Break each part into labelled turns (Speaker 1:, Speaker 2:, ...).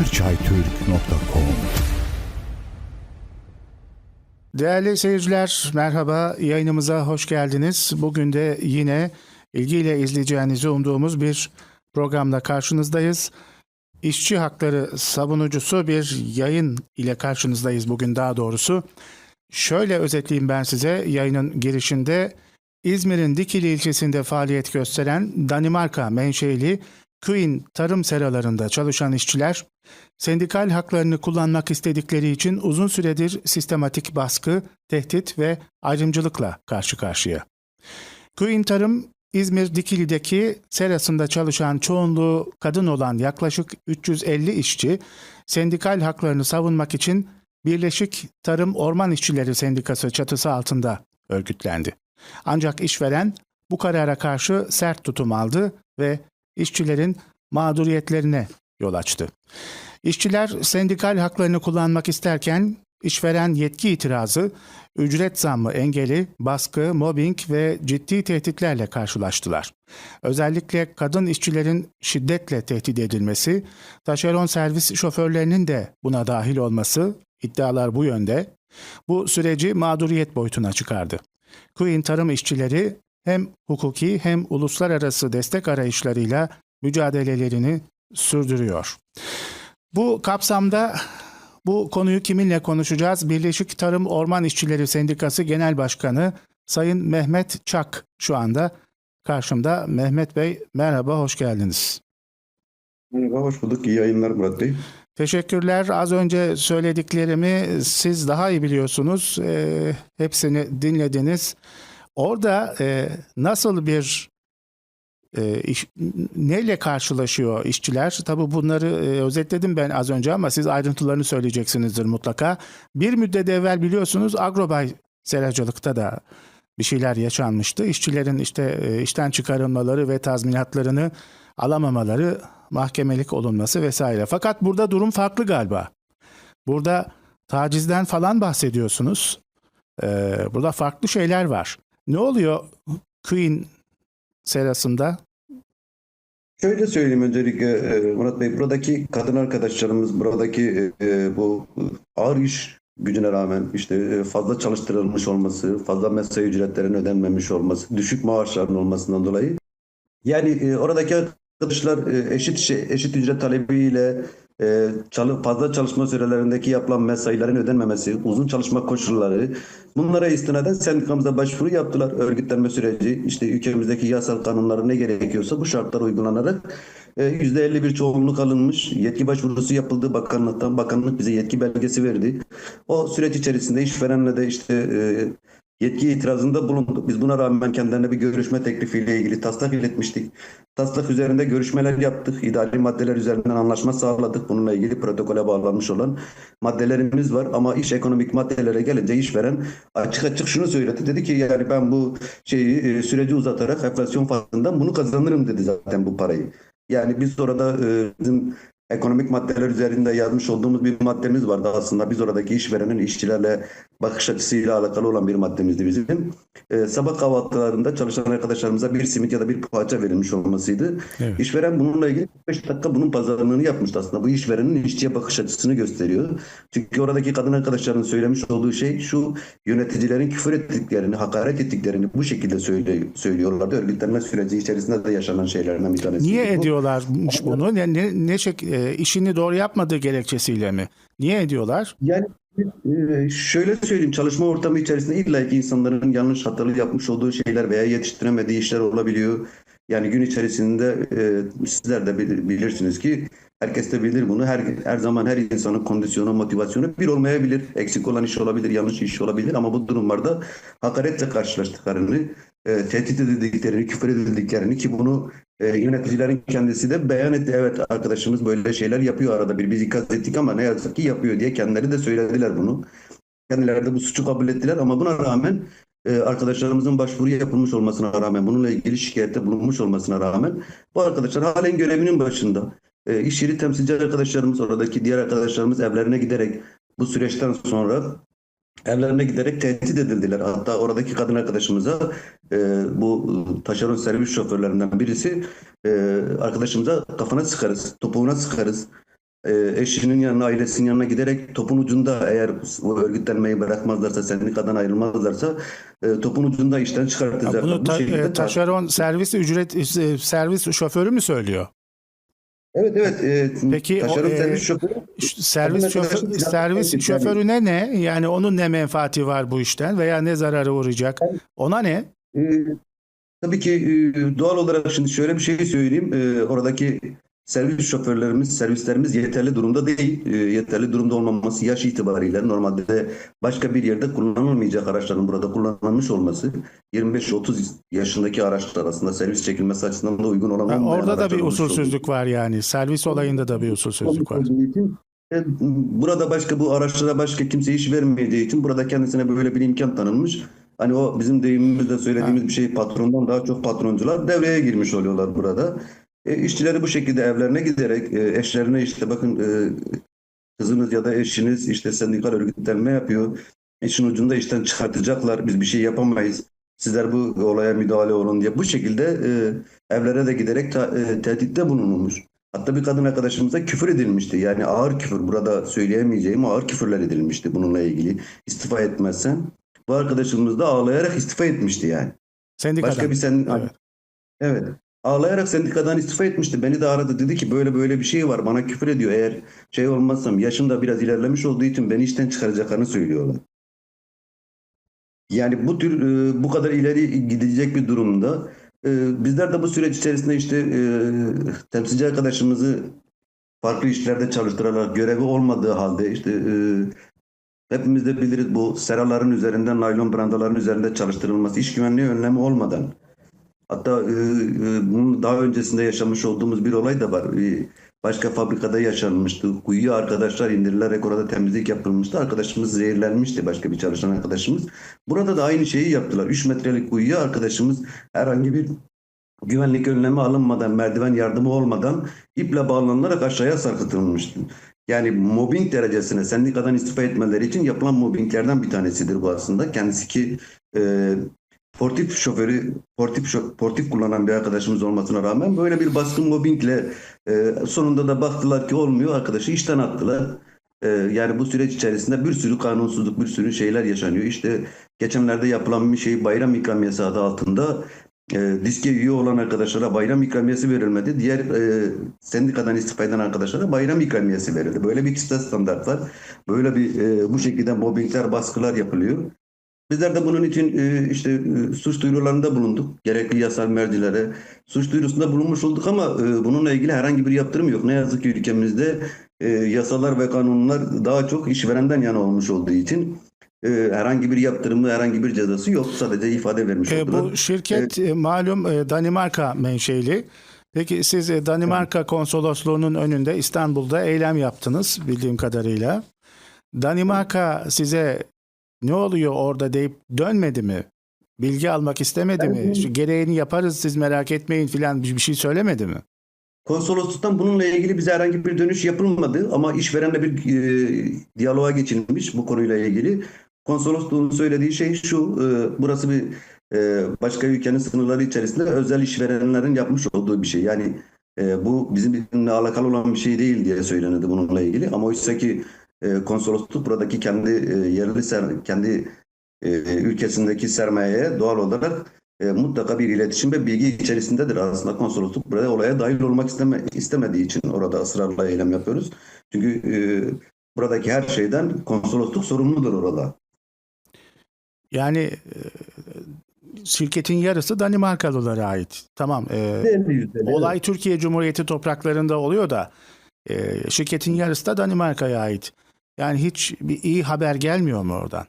Speaker 1: kırçaytürk.com
Speaker 2: Değerli seyirciler merhaba yayınımıza hoş geldiniz. Bugün de yine ilgiyle izleyeceğinizi umduğumuz bir programda karşınızdayız. İşçi hakları savunucusu bir yayın ile karşınızdayız bugün daha doğrusu. Şöyle özetleyeyim ben size yayının girişinde İzmir'in Dikili ilçesinde faaliyet gösteren Danimarka menşeli Queen tarım seralarında çalışan işçiler sendikal haklarını kullanmak istedikleri için uzun süredir sistematik baskı, tehdit ve ayrımcılıkla karşı karşıya. Queen Tarım, İzmir Dikili'deki serasında çalışan çoğunluğu kadın olan yaklaşık 350 işçi, sendikal haklarını savunmak için Birleşik Tarım Orman İşçileri Sendikası çatısı altında örgütlendi. Ancak işveren bu karara karşı sert tutum aldı ve işçilerin mağduriyetlerine yol açtı. İşçiler sendikal haklarını kullanmak isterken işveren yetki itirazı, ücret zammı engeli, baskı, mobbing ve ciddi tehditlerle karşılaştılar. Özellikle kadın işçilerin şiddetle tehdit edilmesi, taşeron servis şoförlerinin de buna dahil olması, iddialar bu yönde, bu süreci mağduriyet boyutuna çıkardı. Queen tarım işçileri hem hukuki hem uluslararası destek arayışlarıyla mücadelelerini sürdürüyor. Bu kapsamda bu konuyu kiminle konuşacağız? Birleşik Tarım Orman İşçileri Sendikası Genel Başkanı Sayın Mehmet Çak şu anda karşımda. Mehmet Bey merhaba, hoş geldiniz.
Speaker 3: Merhaba, hoş bulduk. İyi yayınlar Murat Bey.
Speaker 2: Teşekkürler. Az önce söylediklerimi siz daha iyi biliyorsunuz. Ee, hepsini dinlediniz. Orada e, nasıl bir e, iş, neyle karşılaşıyor işçiler? Tabii bunları e, özetledim ben az önce ama siz ayrıntılarını söyleyeceksinizdir mutlaka. Bir müddet evvel biliyorsunuz Agrobay seracılıkta da bir şeyler yaşanmıştı. İşçilerin işte e, işten çıkarılmaları ve tazminatlarını alamamaları, mahkemelik olunması vesaire. Fakat burada durum farklı galiba. Burada tacizden falan bahsediyorsunuz. Ee, burada farklı şeyler var. Ne oluyor Queen serasında?
Speaker 3: Şöyle söyleyeyim öncelikle e, Murat Bey, buradaki kadın arkadaşlarımız, buradaki e, bu ağır iş gücüne rağmen işte e, fazla çalıştırılmış olması, fazla mesai ücretlerinin ödenmemiş olması, düşük maaşların olmasından dolayı yani e, oradaki arkadaşlar e, eşit şey, eşit ücret talebiyle e, çalı, fazla çalışma sürelerindeki yapılan mesailerin ödenmemesi, uzun çalışma koşulları bunlara istinaden sendikamıza başvuru yaptılar. Örgütlenme süreci işte ülkemizdeki yasal kanunları ne gerekiyorsa bu şartlar uygulanarak e, %51 çoğunluk alınmış. Yetki başvurusu yapıldı bakanlıktan. Bakanlık bize yetki belgesi verdi. O süreç içerisinde işverenle de işte e, Yetki itirazında bulunduk. Biz buna rağmen kendilerine bir görüşme teklifiyle ilgili taslak iletmiştik. Taslak üzerinde görüşmeler yaptık. İdari maddeler üzerinden anlaşma sağladık. Bununla ilgili protokole bağlanmış olan maddelerimiz var. Ama iş ekonomik maddelere gelince işveren açık açık şunu söyledi. Dedi ki yani ben bu şeyi e, süreci uzatarak enflasyon farkından bunu kazanırım dedi zaten bu parayı. Yani biz orada e, bizim ekonomik maddeler üzerinde yazmış olduğumuz bir maddemiz vardı aslında. Biz oradaki işverenin işçilerle bakış açısıyla alakalı olan bir maddemizdi bizim. Ee, sabah kahvaltılarında çalışan arkadaşlarımıza bir simit ya da bir poğaça verilmiş olmasıydı.
Speaker 2: Evet.
Speaker 3: İşveren bununla ilgili 5 dakika bunun pazarlığını yapmıştı aslında. Bu işverenin işçiye bakış açısını gösteriyor. Çünkü oradaki kadın arkadaşların söylemiş olduğu şey şu yöneticilerin küfür ettiklerini, hakaret ettiklerini bu şekilde söyle, söylüyorlardı. Örgütlenme süreci içerisinde de yaşanan şeylerden bir tanesi.
Speaker 2: Niye ediyorlarmış bunu? Ne, ne, ne şek- e, işini doğru yapmadığı gerekçesiyle mi? Niye ediyorlar?
Speaker 3: Yani e, şöyle söyleyeyim çalışma ortamı içerisinde illa ki insanların yanlış hatalı yapmış olduğu şeyler veya yetiştiremediği işler olabiliyor. Yani gün içerisinde e, sizler de bilir- bilirsiniz ki herkes de bilir bunu. Her her zaman her insanın kondisyonu, motivasyonu bir olmayabilir. Eksik olan iş olabilir, yanlış iş olabilir ama bu durumlarda hakaretle karşılaştıklarını, e, tehdit edildiklerini, küfür edildiklerini ki bunu e, yöneticilerin kendisi de beyan etti. Evet arkadaşımız böyle şeyler yapıyor arada bir. Biz ikaz ettik ama ne yazık ki yapıyor diye kendileri de söylediler bunu. Kendileri de bu suçu kabul ettiler ama buna rağmen e, arkadaşlarımızın başvuru yapılmış olmasına rağmen bununla ilgili şikayette bulunmuş olmasına rağmen bu arkadaşlar halen görevinin başında. E, iş yeri temsilci arkadaşlarımız oradaki diğer arkadaşlarımız evlerine giderek bu süreçten sonra evlerine giderek tehdit edildiler. Hatta oradaki kadın arkadaşımıza e, bu taşeron servis şoförlerinden birisi e, arkadaşımıza kafana sıkarız, topuğuna sıkarız. e, eşinin yanına, ailesinin yanına giderek topun ucunda eğer bu örgütlenmeyi bırakmazlarsa, sendikadan ayrılmazlarsa e, topun ucunda işten çıkartacaklar.
Speaker 2: bunu
Speaker 3: Bu
Speaker 2: ta-
Speaker 3: şekilde
Speaker 2: e, taşeron servis ücret e, servis şoförü mü söylüyor?
Speaker 3: Evet evet. E,
Speaker 2: Peki o,
Speaker 3: taşeron
Speaker 2: e,
Speaker 3: servis şoförü
Speaker 2: Servis şoför, servis
Speaker 3: yani-
Speaker 2: şoförüne ne? Yani onun ne menfaati var bu işten veya ne zararı uğrayacak? Ona ne?
Speaker 3: Ee, tabii ki e, doğal olarak şimdi şöyle bir şey söyleyeyim. Ee, oradaki servis şoförlerimiz, servislerimiz yeterli durumda değil. Ee, yeterli durumda olmaması yaş itibariyle normalde başka bir yerde kullanılmayacak araçların burada kullanılmış olması 25-30 yaşındaki araçlar arasında servis çekilmesi açısından da uygun olan olmayan
Speaker 2: orada da bir usulsüzlük var yani. Servis olayında da bir usulsüzlük var.
Speaker 3: E, burada başka bu araçlara başka kimse iş vermeyeceği için burada kendisine böyle bir imkan tanınmış. Hani o bizim deyimimizde söylediğimiz bir şey patrondan daha çok patroncular devreye girmiş oluyorlar burada. E, işçileri bu şekilde evlerine giderek e, eşlerine işte bakın e, kızınız ya da eşiniz işte sendikal örgütlenme yapıyor. İşin ucunda işten çıkartacaklar. Biz bir şey yapamayız. Sizler bu olaya müdahale olun diye bu şekilde e, evlere de giderek ta- e, tehditte bulunulmuş. Hatta bir kadın arkadaşımıza küfür edilmişti. Yani ağır küfür burada söyleyemeyeceğim ağır küfürler edilmişti bununla ilgili. İstifa etmezsen. Bu arkadaşımız da ağlayarak istifa etmişti yani.
Speaker 2: Sendikadan.
Speaker 3: Başka bir sen
Speaker 2: Evet.
Speaker 3: evet. Ağlayarak sendikadan istifa etmişti. Beni de aradı dedi ki böyle böyle bir şey var. Bana küfür ediyor. Eğer şey olmazsam yaşım da biraz ilerlemiş olduğu için beni işten çıkaracaklarını söylüyorlar. Yani bu tür e, bu kadar ileri gidecek bir durumda bizler de bu süreç içerisinde işte e, temsilci arkadaşımızı farklı işlerde çalıştırarak görevi olmadığı halde işte e, hepimiz de biliriz bu seraların üzerinden naylon brandaların üzerinde çalıştırılması iş güvenliği önlemi olmadan hatta e, e, bunun daha öncesinde yaşamış olduğumuz bir olay da var. E, başka fabrikada yaşanmıştı. Kuyuya arkadaşlar indirilerek orada temizlik yapılmıştı. Arkadaşımız zehirlenmişti başka bir çalışan arkadaşımız. Burada da aynı şeyi yaptılar. 3 metrelik kuyuya arkadaşımız herhangi bir güvenlik önlemi alınmadan, merdiven yardımı olmadan iple bağlanılarak aşağıya sarkıtılmıştı. Yani mobbing derecesine sendikadan istifa etmeleri için yapılan mobbinglerden bir tanesidir bu aslında. Kendisi ki e, portif şoförü, portif, şo- portif kullanan bir arkadaşımız olmasına rağmen böyle bir baskın mobbingle e, sonunda da baktılar ki olmuyor. Arkadaşı işten attılar. E, yani bu süreç içerisinde bir sürü kanunsuzluk, bir sürü şeyler yaşanıyor. İşte geçenlerde yapılan bir şey bayram ikramiyesi adı altında e, diske üye olan arkadaşlara bayram ikramiyesi verilmedi. Diğer e, sendikadan istifa eden arkadaşlara bayram ikramiyesi verildi. Böyle bir kişisel standart var. Böyle bir e, bu şekilde mobbingler, baskılar yapılıyor. Bizler de bunun için e, işte e, suç duyurularında bulunduk. Gerekli yasal mercilere suç duyurusunda bulunmuş olduk ama e, bununla ilgili herhangi bir yaptırım yok. Ne yazık ki ülkemizde yasalar ve kanunlar daha çok işverenden yana olmuş olduğu için herhangi bir yaptırımı, herhangi bir cezası yok. Sadece ifade vermiş
Speaker 2: E,
Speaker 3: oldular.
Speaker 2: bu şirket e, malum Danimarka menşeli. Peki siz Danimarka konsolosluğunun önünde İstanbul'da eylem yaptınız bildiğim kadarıyla. Danimarka size ne oluyor orada deyip dönmedi mi? Bilgi almak istemedi mi? Şu gereğini yaparız siz merak etmeyin filan bir şey söylemedi mi?
Speaker 3: Konsolosluktan bununla ilgili bize herhangi bir dönüş yapılmadı ama işverenle bir e, diyaloğa geçilmiş bu konuyla ilgili. Konsolosluğun söylediği şey şu, e, burası bir e, başka ülkenin sınırları içerisinde özel işverenlerin yapmış olduğu bir şey. Yani e, bu bizimle alakalı olan bir şey değil diye söylenildi bununla ilgili. Ama oysa ki konsolosluk buradaki kendi e, yerli ser, kendi e, ülkesindeki sermayeye doğal olarak e, mutlaka bir iletişim ve bilgi içerisindedir aslında konsolosluk burada olaya dahil olmak isteme, istemediği için orada ısrarla eylem yapıyoruz. Çünkü e, buradaki her şeyden konsolosluk sorumludur orada.
Speaker 2: Yani e, şirketin yarısı Danimarkalılara ait. Tamam. e, Olay Türkiye Cumhuriyeti topraklarında oluyor da e, şirketin yarısı da Danimarka'ya ait. Yani hiç bir iyi haber gelmiyor mu oradan?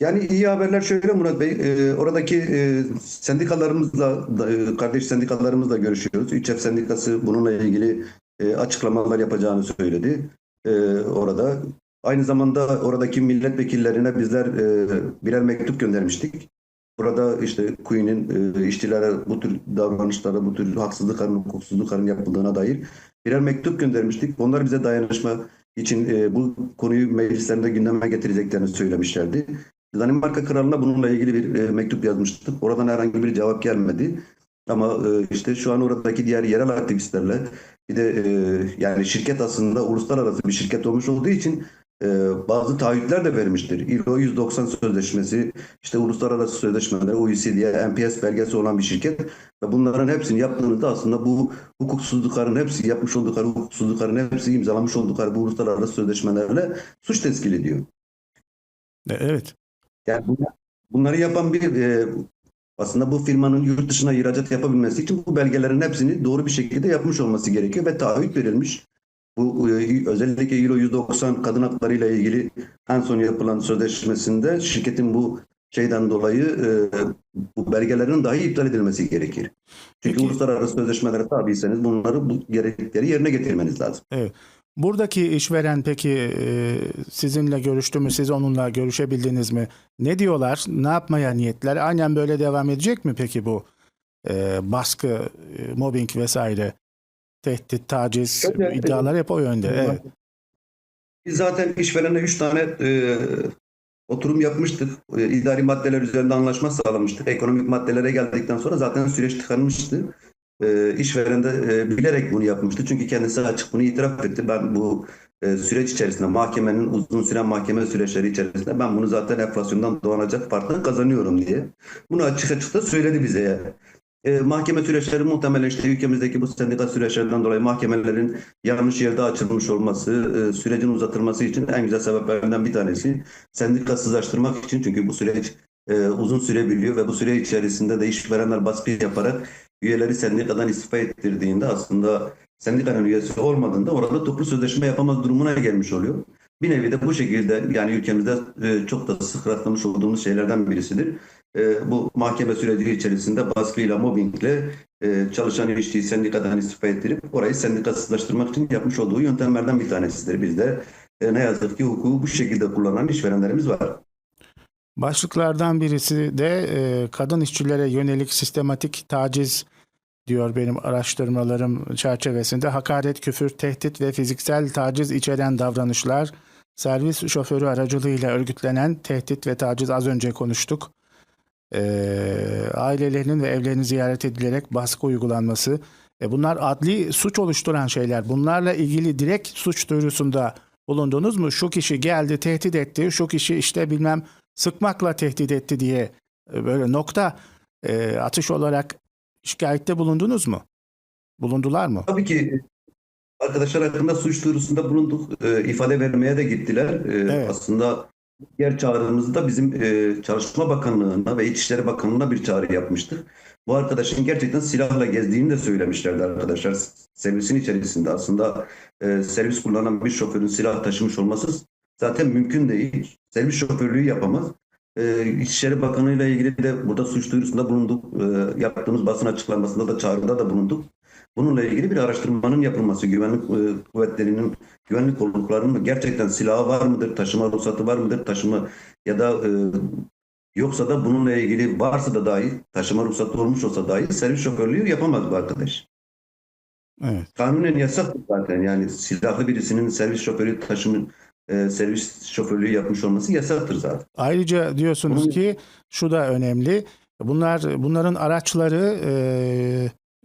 Speaker 3: Yani iyi haberler şöyle Murat Bey, e, oradaki e, sendikalarımızla, da, e, kardeş sendikalarımızla görüşüyoruz. ÜÇEP sendikası bununla ilgili e, açıklamalar yapacağını söyledi e, orada. Aynı zamanda oradaki milletvekillerine bizler e, birer mektup göndermiştik. Burada işte Queen'in e, işçilere bu tür davranışlara, bu tür haksızlıkların, hukuksuzlukların yapıldığına dair birer mektup göndermiştik. Onlar bize dayanışma için e, bu konuyu meclislerinde gündeme getireceklerini söylemişlerdi. Danimarka Kralı'na bununla ilgili bir e, mektup yazmıştık. Oradan herhangi bir cevap gelmedi. Ama e, işte şu an oradaki diğer yerel aktivistlerle bir de e, yani şirket aslında uluslararası bir şirket olmuş olduğu için bazı taahhütler de vermiştir. ILO 190 sözleşmesi, işte uluslararası sözleşmeler, OECD, NPS belgesi olan bir şirket ve bunların hepsini yaptığınızda aslında bu hukuksuzlukların hepsi yapmış oldukları hukuksuzlukların hepsi imzalamış oldukları bu uluslararası sözleşmelerle suç teşkil ediyor.
Speaker 2: E, Evet.
Speaker 3: Yani bunlar- bunları yapan bir e, aslında bu firmanın yurt dışına ihracat yapabilmesi için bu belgelerin hepsini doğru bir şekilde yapmış olması gerekiyor ve taahhüt verilmiş. Bu özellikle Euro 190 kadın hakları ile ilgili en son yapılan sözleşmesinde şirketin bu şeyden dolayı e, bu belgelerin dahi iptal edilmesi gerekir. Çünkü
Speaker 2: Peki-
Speaker 3: uluslararası sözleşmelere tabiyseniz bunları bu gereklilikleri yerine getirmeniz lazım.
Speaker 2: Buradaki işveren peki e, sizinle görüştü mü? Siz onunla görüşebildiniz mi? Ne diyorlar? Ne yapmaya niyetler? Aynen böyle devam edecek mi peki bu e, baskı, e, mobbing vesaire, tehdit, taciz
Speaker 3: Şöyle-
Speaker 2: iddialar hep o yönde. Evet.
Speaker 3: Biz zaten işverenle 3 tane e, oturum yapmıştık. E, idari maddeler üzerinde anlaşma sağlamıştık. Ekonomik maddelere geldikten sonra zaten süreç tıkanmıştı. E, işveren de e, bilerek bunu yapmıştı. Çünkü kendisi açık bunu itiraf etti. Ben bu e, süreç içerisinde mahkemenin uzun süren mahkeme süreçleri içerisinde ben bunu zaten enflasyondan doğanacak farktan kazanıyorum diye. Bunu açık açık da söyledi bize yani. E, mahkeme süreçleri muhtemelen işte ülkemizdeki bu sendika süreçlerinden dolayı mahkemelerin yanlış yerde açılmış olması, e, sürecin uzatılması için en güzel sebeplerden bir tanesi sendikasızlaştırmak için. Çünkü bu süreç e, uzun sürebiliyor ve bu süre içerisinde de işverenler baskı yaparak üyeleri sendikadan istifa ettirdiğinde aslında sendikanın üyesi olmadığında orada toplu sözleşme yapamaz durumuna gelmiş oluyor. Bir nevi de bu şekilde yani ülkemizde e, çok da sık rastlamış olduğumuz şeylerden birisidir. E, bu mahkeme süreci içerisinde baskıyla, mobbingle e, çalışan işçiyi sendikadan istifa ettirip orayı sendikasızlaştırmak için yapmış olduğu yöntemlerden bir tanesidir. Bizde e, ne yazık ki hukuku bu şekilde kullanan işverenlerimiz var.
Speaker 2: Başlıklardan birisi de e, kadın işçilere yönelik sistematik taciz diyor benim araştırmalarım çerçevesinde. Hakaret, küfür, tehdit ve fiziksel taciz içeren davranışlar, servis şoförü aracılığıyla örgütlenen tehdit ve taciz az önce konuştuk. E, ailelerinin ve evlerinin ziyaret edilerek baskı uygulanması. E, bunlar adli suç oluşturan şeyler. Bunlarla ilgili direkt suç duyurusunda bulundunuz mu? Şu kişi geldi tehdit etti, şu kişi işte bilmem sıkmakla tehdit etti diye e, böyle nokta e, atış olarak şikayette bulundunuz mu? Bulundular mı?
Speaker 3: Tabii ki arkadaşlar hakkında suç duyurusunda bulunduk. E, ifade vermeye de gittiler. E,
Speaker 2: Evet.
Speaker 3: Aslında diğer çağrımızda bizim e, Çalışma Bakanlığı'na ve İçişleri Bakanlığı'na bir çağrı yapmıştık. Bu arkadaşın gerçekten silahla gezdiğini de söylemişlerdi arkadaşlar. Servisin içerisinde aslında e, servis kullanan bir şoförün silah taşımış olması zaten mümkün değil. Servis şoförlüğü yapamaz. E, İçişleri Bakanı ile ilgili de burada suç duyurusunda bulunduk. E, yaptığımız basın açıklamasında da çağrıda da bulunduk. Bununla ilgili bir araştırmanın yapılması, güvenlik e, kuvvetlerinin, güvenlik kolluklarının gerçekten silahı var mıdır, taşıma ruhsatı var mıdır, taşıma ya da e, yoksa da bununla ilgili varsa da dahi, taşıma ruhsatı olmuş olsa dahi servis şoförlüğü yapamaz bu arkadaş.
Speaker 2: Evet.
Speaker 3: Kanunen yasak zaten yani silahlı birisinin servis şoförü taşımı, e, servis şoförlüğü yapmış olması yasaktır zaten.
Speaker 2: Ayrıca diyorsunuz
Speaker 3: Bunun-
Speaker 2: ki şu da önemli. Bunlar bunların araçları e,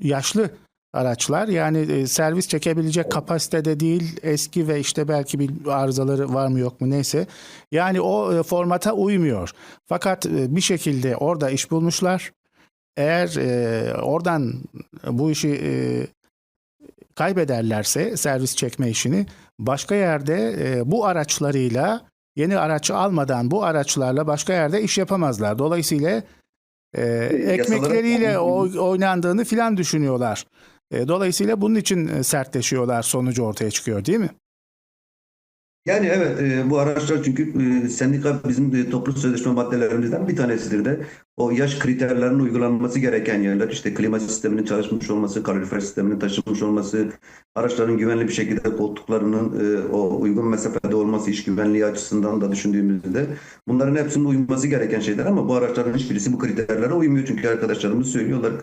Speaker 2: yaşlı araçlar. Yani e, servis çekebilecek kapasitede değil. Eski ve işte belki bir arızaları var mı yok mu neyse. Yani o e, formata uymuyor. Fakat e, bir şekilde orada iş bulmuşlar. Eğer oradan bu işi kaybederlerse servis çekme işini başka yerde bu araçlarıyla yeni araç almadan bu araçlarla başka yerde iş yapamazlar. Dolayısıyla e, ekmekleriyle o- oynandığını filan düşünüyorlar. E, dolayısıyla bunun için e, sertleşiyorlar sonucu ortaya çıkıyor değil mi?
Speaker 3: Yani evet e, bu araçlar çünkü e, sendika bizim toplu sözleşme maddelerimizden bir tanesidir de o yaş kriterlerinin uygulanması gereken yerler işte klima sisteminin çalışmış olması, kalorifer sisteminin taşınmış olması, araçların güvenli bir şekilde koltuklarının o uygun mesafede olması iş güvenliği açısından da düşündüğümüzde bunların hepsinin uyması gereken şeyler ama bu araçların hiçbirisi bu kriterlere uymuyor çünkü arkadaşlarımız söylüyorlar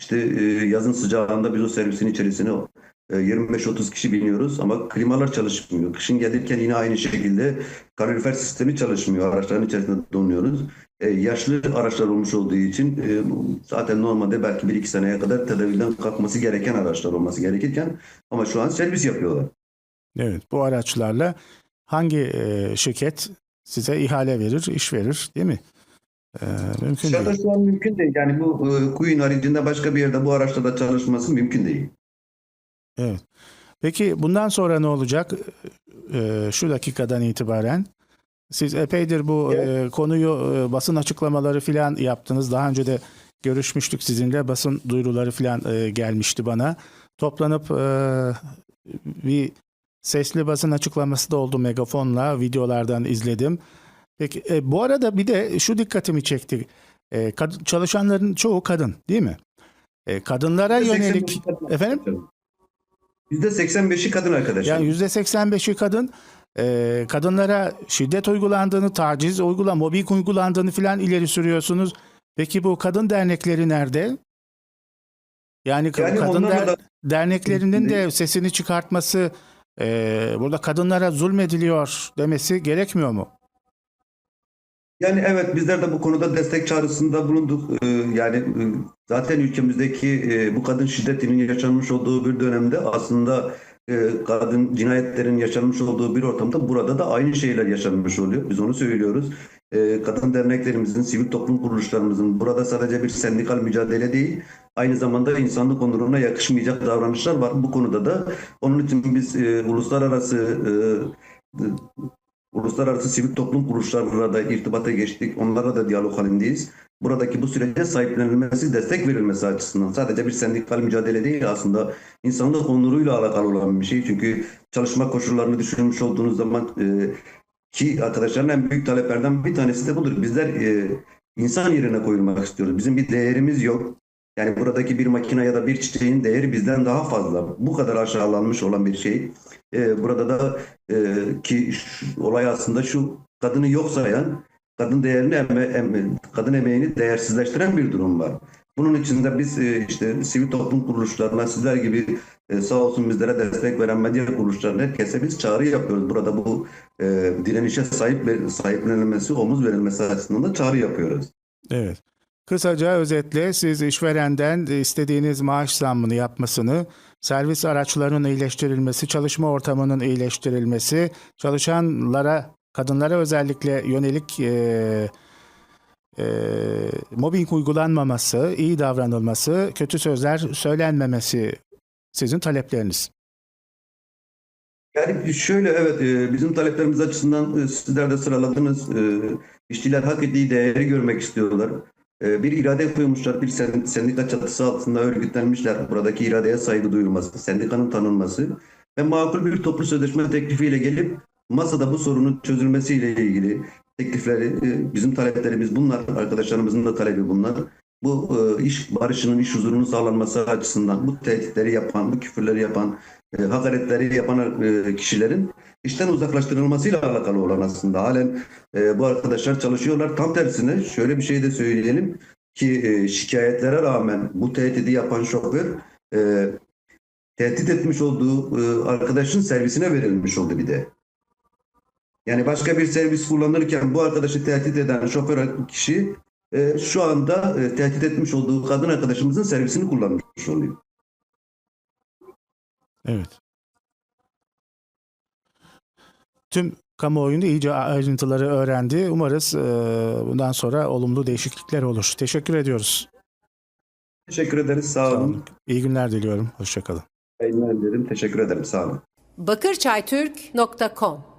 Speaker 3: işte e, yazın sıcağında biz o servisin içerisine e, 25-30 kişi biniyoruz ama klimalar çalışmıyor. Kışın gelirken yine aynı şekilde kalorifer sistemi çalışmıyor. Araçların içerisinde donuyoruz. E, yaşlı araçlar olmuş olduğu için e, zaten normalde belki 1-2 seneye kadar tedavülden kalkması gereken araçlar olması gerekirken ama şu an servis yapıyorlar.
Speaker 2: Evet, bu araçlarla hangi e, şirket size ihale verir, iş verir değil mi? E, mümkün
Speaker 3: Dışarıda
Speaker 2: değil.
Speaker 3: şu an mümkün değil. Yani bu e, kuyun haricinde başka bir yerde bu araçlarda çalışması mümkün değil.
Speaker 2: Evet. Peki bundan sonra ne olacak? E, şu dakikadan itibaren siz epeydir bu e, konuyu e, basın açıklamaları filan yaptınız. Daha önce de görüşmüştük sizinle. Basın duyuruları filan e, gelmişti bana. Toplanıp e, bir sesli basın açıklaması da oldu megafonla. Videolardan izledim. Peki e, bu arada bir de şu dikkatimi çekti. E, kad- çalışanların çoğu kadın değil mi? E, kadınlara yönelik efendim
Speaker 3: %85'i kadın arkadaşlar.
Speaker 2: yani %85'i kadın e, kadınlara şiddet uygulandığını, taciz uygulan, mobbing uygulandığını filan ileri sürüyorsunuz. Peki bu kadın dernekleri nerede? Yani,
Speaker 3: Yani
Speaker 2: kadın der-
Speaker 3: da-
Speaker 2: derneklerinin de sesini çıkartması, e, burada kadınlara zulmediliyor demesi gerekmiyor mu?
Speaker 3: Yani evet bizler de bu konuda destek çağrısında bulunduk. Ee, yani e, zaten ülkemizdeki e, bu kadın şiddetinin yaşanmış olduğu bir dönemde aslında e, kadın cinayetlerin yaşanmış olduğu bir ortamda burada da aynı şeyler yaşanmış oluyor. Biz onu söylüyoruz. Kadın derneklerimizin, sivil toplum kuruluşlarımızın burada sadece bir sendikal mücadele değil, aynı zamanda insanlık onuruna yakışmayacak davranışlar var. Bu konuda da onun için biz uluslararası Uluslararası sivil toplum kuruluşlarıyla da irtibata geçtik. Onlara da diyalog halindeyiz. Buradaki bu sürece sahiplenilmesi, destek verilmesi açısından sadece bir sendikal mücadele değil aslında insanlık onuruyla alakalı olan bir şey. Çünkü çalışma koşullarını düşünmüş olduğunuz zaman e, ki arkadaşların en büyük taleplerden bir tanesi de budur. Bizler e, insan yerine koyulmak istiyoruz. Bizim bir değerimiz yok. Yani buradaki bir makine ya da bir çiçeğin değeri bizden daha fazla. Bu kadar aşağılanmış olan bir şey. E, burada da e, ki şu- olay aslında şu kadını yok sayan, kadın değerini eme, eme- kadın emeğini değersizleştiren bir durum var. Bunun için de biz e, işte sivil toplum kuruluşlarına sizler gibi e, sağ olsun bizlere destek veren medya kuruluşlarına herkese biz çağrı yapıyoruz. Burada bu e, direnişe sahip sahiplenilmesi, omuz verilmesi açısından da çağrı yapıyoruz.
Speaker 2: Evet. Kısaca özetle siz işverenden istediğiniz maaş zammını yapmasını, servis araçlarının iyileştirilmesi, çalışma ortamının iyileştirilmesi, çalışanlara, kadınlara özellikle yönelik e, e, mobbing uygulanmaması, iyi davranılması, kötü sözler söylenmemesi sizin talepleriniz.
Speaker 3: Yani şöyle evet bizim taleplerimiz açısından sizler de sıraladınız. İşçiler hak ettiği değeri görmek istiyorlar. E, bir irade koymuşlar. Bir sen- sendika çatısı altında örgütlenmişler. Buradaki iradeye saygı duyulması, sendikanın tanınması ve makul bir toplu sözleşme teklifiyle gelip masada bu sorunun çözülmesiyle ilgili teklifleri, e, bizim taleplerimiz bunlar. Arkadaşlarımızın da talebi bunlar. Bu e, iş barışının, iş huzurunun sağlanması açısından bu tehditleri yapan, bu küfürleri yapan, e, hakaretleri yapan kişilerin işten uzaklaştırılmasıyla alakalı olan aslında. Halen e, bu arkadaşlar çalışıyorlar. Tam tersine şöyle bir şey de söyleyelim ki e, şikayetlere rağmen bu tehdidi yapan şoför e, tehdit etmiş olduğu e, arkadaşın servisine verilmiş oldu bir de. Yani başka bir servis kullanırken bu arkadaşı tehdit eden şoför kişi e, şu anda e, tehdit etmiş olduğu kadın arkadaşımızın servisini kullanmış oluyor.
Speaker 2: Evet. Tüm kamuoyunda iyice ayrıntıları öğrendi. Umarız e, bundan sonra olumlu değişiklikler olur. Teşekkür ediyoruz.
Speaker 3: Teşekkür ederiz. Sağ
Speaker 2: Sağ
Speaker 3: olun.
Speaker 2: olun. İyi günler diliyorum. Hoşçakalın.
Speaker 3: Yayınlar dilerim. Teşekkür ederim. Sağ olun.
Speaker 1: bakırçaytürk.com